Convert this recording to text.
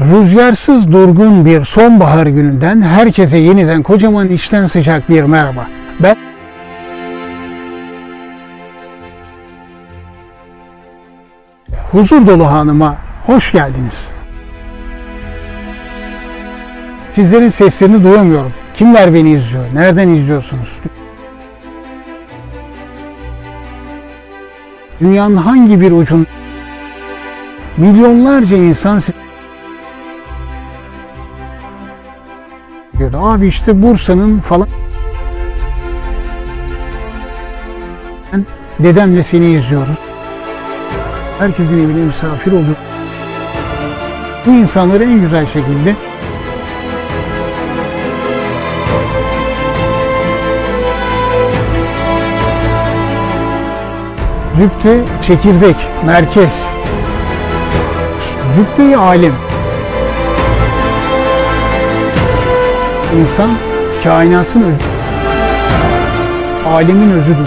Rüzgarsız durgun bir sonbahar gününden herkese yeniden kocaman içten sıcak bir merhaba. Ben Huzur Dolu Hanım'a hoş geldiniz. Sizlerin seslerini duyamıyorum. Kimler beni izliyor? Nereden izliyorsunuz? Dünyanın hangi bir ucun milyonlarca insan diyordu. Abi işte Bursa'nın falan Ben dedemle seni izliyoruz. Herkesin evine misafir oluyor. Bu insanları en güzel şekilde Zübde çekirdek, merkez. Zübde-i alim. İnsan kainatın özü. Alemin özüdür.